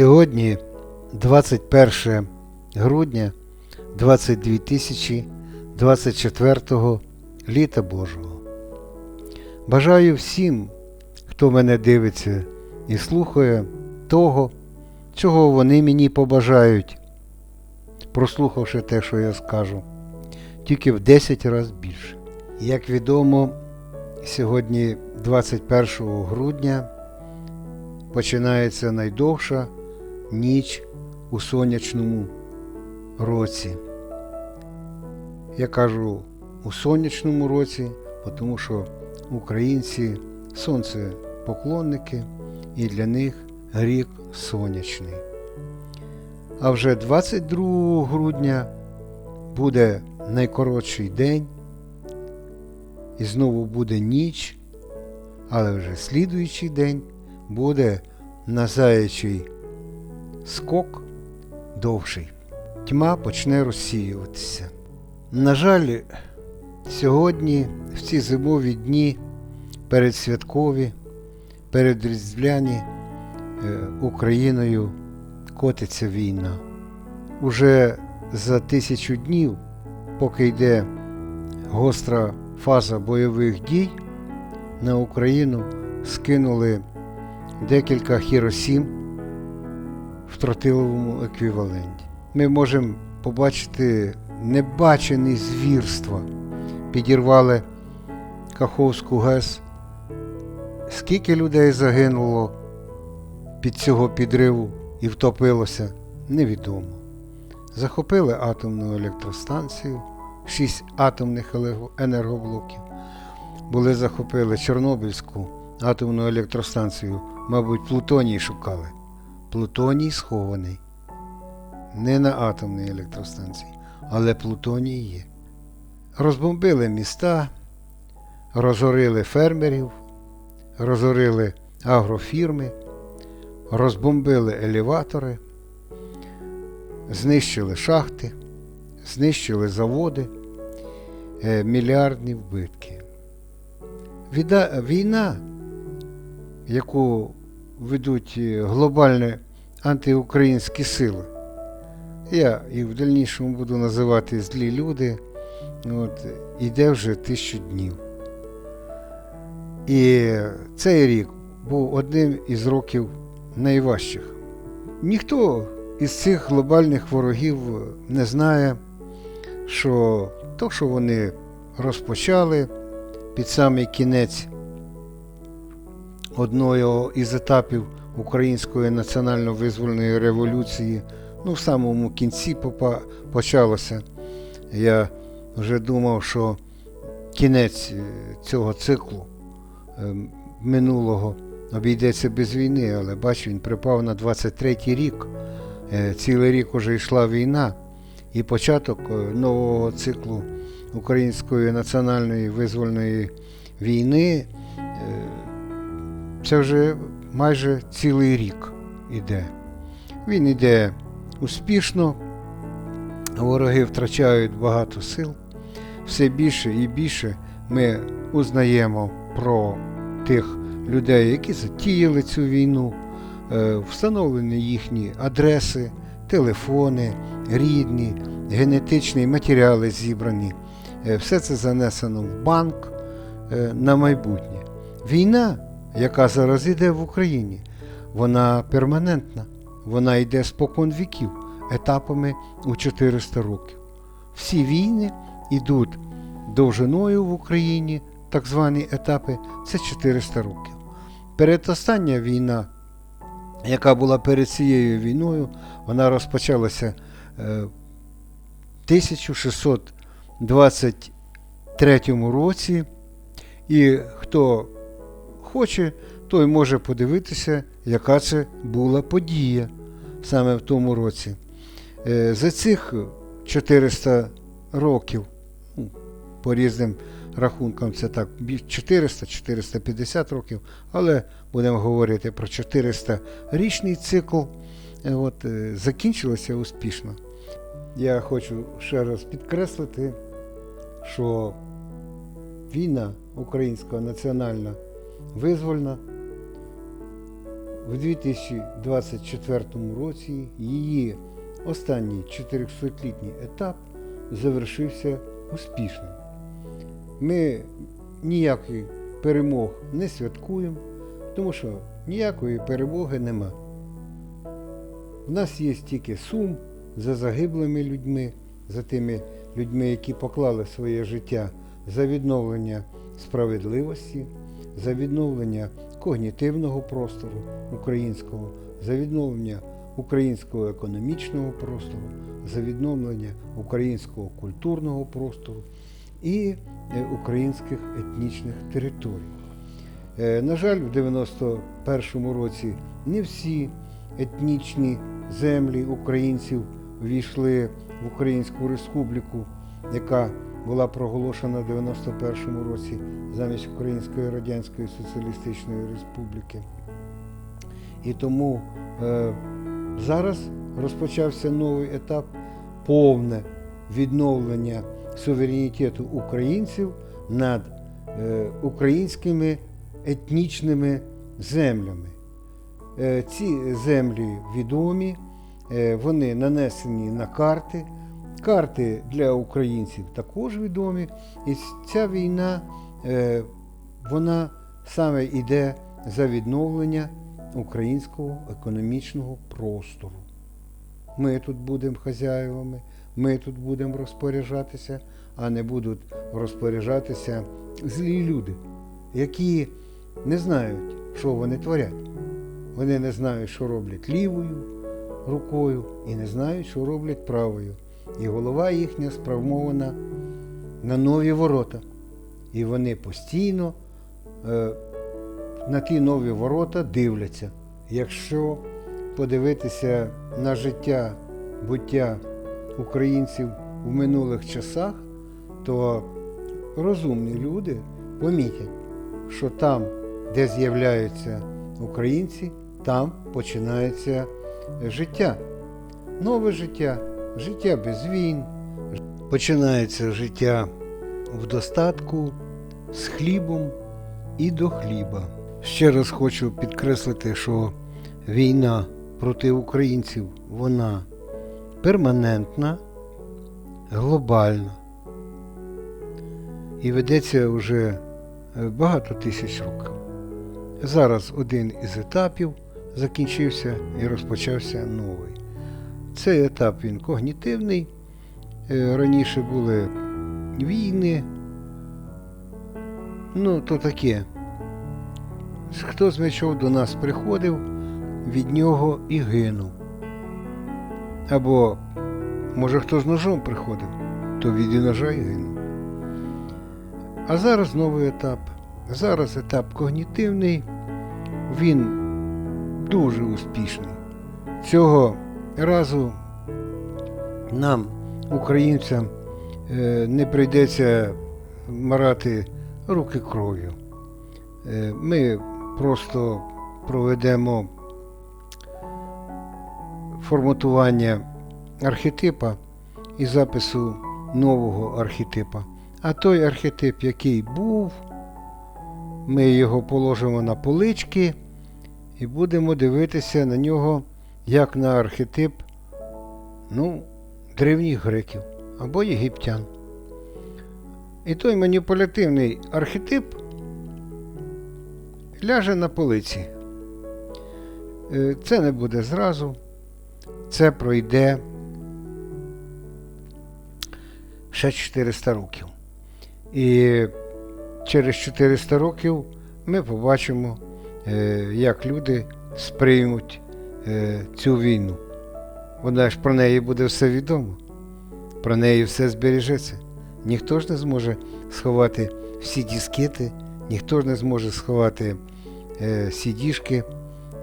Сьогодні 21 грудня 22 тисячі 24 літа Божого. Бажаю всім, хто мене дивиться і слухає того, чого вони мені побажають, прослухавши те, що я скажу, тільки в 10 разів більше. Як відомо, сьогодні 21 грудня починається найдовша ніч у сонячному році. Я кажу у сонячному році, тому що українці сонце поклонники і для них рік сонячний. А вже 22 грудня буде найкоротший день, і знову буде ніч, але вже слідуючий день буде на заячий скок довший. Тьма почне розсіюватися. На жаль, сьогодні, в ці зимові дні, передсвяткові, передріздвяні, е, Україною котиться війна. Уже за тисячу днів, поки йде гостра фаза бойових дій, на Україну скинули декілька хіросім в тротиловому еквіваленті. Ми можемо побачити небачені звірства. Підірвали Каховську ГЕС. Скільки людей загинуло під цього підриву і втопилося, невідомо. Захопили атомну електростанцію, шість атомних енергоблоків. Були захопили Чорнобильську атомну електростанцію, мабуть, Плутоній шукали. Плутоній схований. Не на атомній електростанції, але Плутоній є. Розбомбили міста, розорили фермерів, розорили агрофірми, розбомбили елеватори, знищили шахти, знищили заводи, е, мільярдні вбитки. Війна, яку ведуть глобальні антиукраїнські сили. Я і в дальнішому буду називати злі люди. От, Іде вже тисячу днів. І цей рік був одним із років найважчих. Ніхто із цих глобальних ворогів не знає, що то, що вони розпочали під самий кінець одного із етапів Української національно-визвольної революції, ну, в самому кінці почалося. Я вже думав, що кінець цього циклу минулого обійдеться без війни, але бачу, він припав на 23-й рік. Цілий рік уже йшла війна, і початок нового циклу Української національної визвольної війни це вже майже цілий рік іде. Він іде успішно, вороги втрачають багато сил. Все більше і більше ми узнаємо про тих людей, які затіяли цю війну, встановлені їхні адреси, телефони, рідні, генетичні матеріали зібрані. Все це занесено в банк на майбутнє. Війна яка зараз йде в Україні, вона перманентна, вона йде спокон віків, етапами у 400 років. Всі війни йдуть довжиною в Україні, так звані етапи, це 400 років. Передостання війна, яка була перед цією війною, вона розпочалася в 1623 році. І хто хоче, той може подивитися, яка це була подія саме в тому році. Е, за цих 400 років, ну, по різним рахункам, це так 400-450 років, але будемо говорити про 400-річний цикл. Е, от, е, Закінчилося успішно. Я хочу ще раз підкреслити, що війна українська національна визвольна в 2024 році її останній 400-літній етап завершився успішно. Ми ніяких перемог не святкуємо, тому що ніякої перемоги нема. В нас є тільки сум за загиблими людьми, за тими людьми, які поклали своє життя за відновлення справедливості, за відновлення когнітивного простору українського, за відновлення українського економічного простору, за відновлення українського культурного простору і е, українських етнічних територій. Е, На жаль, в 91-му році не всі етнічні землі українців ввійшли в Українську Республіку, яка була проголошена в 91-му році замість Української Радянської Соціалістичної Республіки. І тому е, зараз розпочався новий етап повне відновлення суверенітету українців над е, українськими етнічними землями. Е, ці землі відомі, е, вони нанесені на карти. Карти для українців також відомі. І ця війна, е, вона саме йде за відновлення українського економічного простору. Ми тут будемо хазяївами, ми тут будемо розпоряджатися, а не будуть розпоряджатися злі люди, які не знають, що вони творять. Вони не знають, що роблять лівою рукою, і не знають, що роблять правою. І голова їхня спрямована на нові ворота. І вони постійно е, на ті нові ворота дивляться. Якщо подивитися на життя, буття українців у минулих часах, то розумні люди помітять, що там, де з'являються українці, там починається життя. Нове життя, життя без війн, починається життя в достатку з хлібом і до хліба. Ще раз хочу підкреслити, що війна проти українців вона перманентна, глобальна і ведеться вже е, багато тисяч років. Зараз один із етапів закінчився і розпочався новий. Цей етап він когнітивний. Е, Раніше були війни. Ну, то таке. Хто з мечов до нас приходив, від нього і гинув. Або, може, хто з ножом приходив, то від і ножа і гинув. А зараз новий етап. Зараз етап когнітивний, він дуже успішний. Цього разу нам, українцям, е, не прийдеться марати руки кров'ю. Е, Ми просто проведемо форматування архетипа і запису нового архетипа. А той архетип, який був, ми його положимо на полички і будемо дивитися на нього як на архетип ну, древніх греків або єгиптян. І той маніпулятивний архетип ляже на полиці. Е, Це не буде зразу, це пройде ще 400 років. І через 400 років ми побачимо, е, як люди сприймуть цю війну. Вона ж про неї буде все відомо, про неї все збережеться. Ніхто ж не зможе сховати всі дискети, ніхто ж не зможе сховати е, сідішки,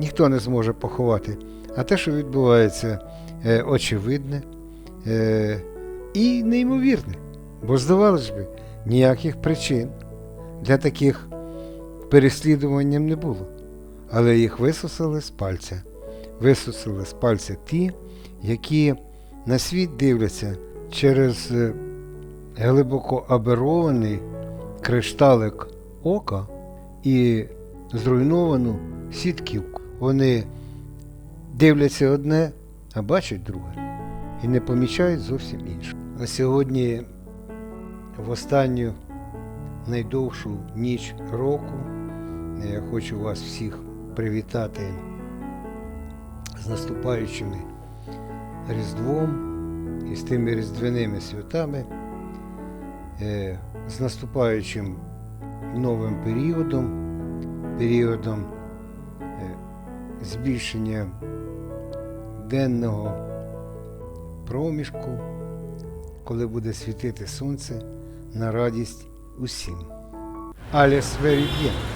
ніхто не зможе поховати. А те, що відбувається, е, очевидне е, і неймовірне. Бо, здавалось би, ніяких причин для таких переслідувань не було. Але їх висосали з пальця. Висосали з пальця ті, які на світ дивляться через е, глибоко аберований кришталик ока і зруйновану сітківку. вони дивляться одне, а бачать друге. І не помічають зовсім інше. А сьогодні, в останню найдовшу ніч року, я хочу вас всіх привітати з наступаючими Різдвом і з тими різдвяними святами, е, з наступаючим новим періодом, періодом е, збільшення денного проміжку, коли буде світити сонце на радість усім. Very bien.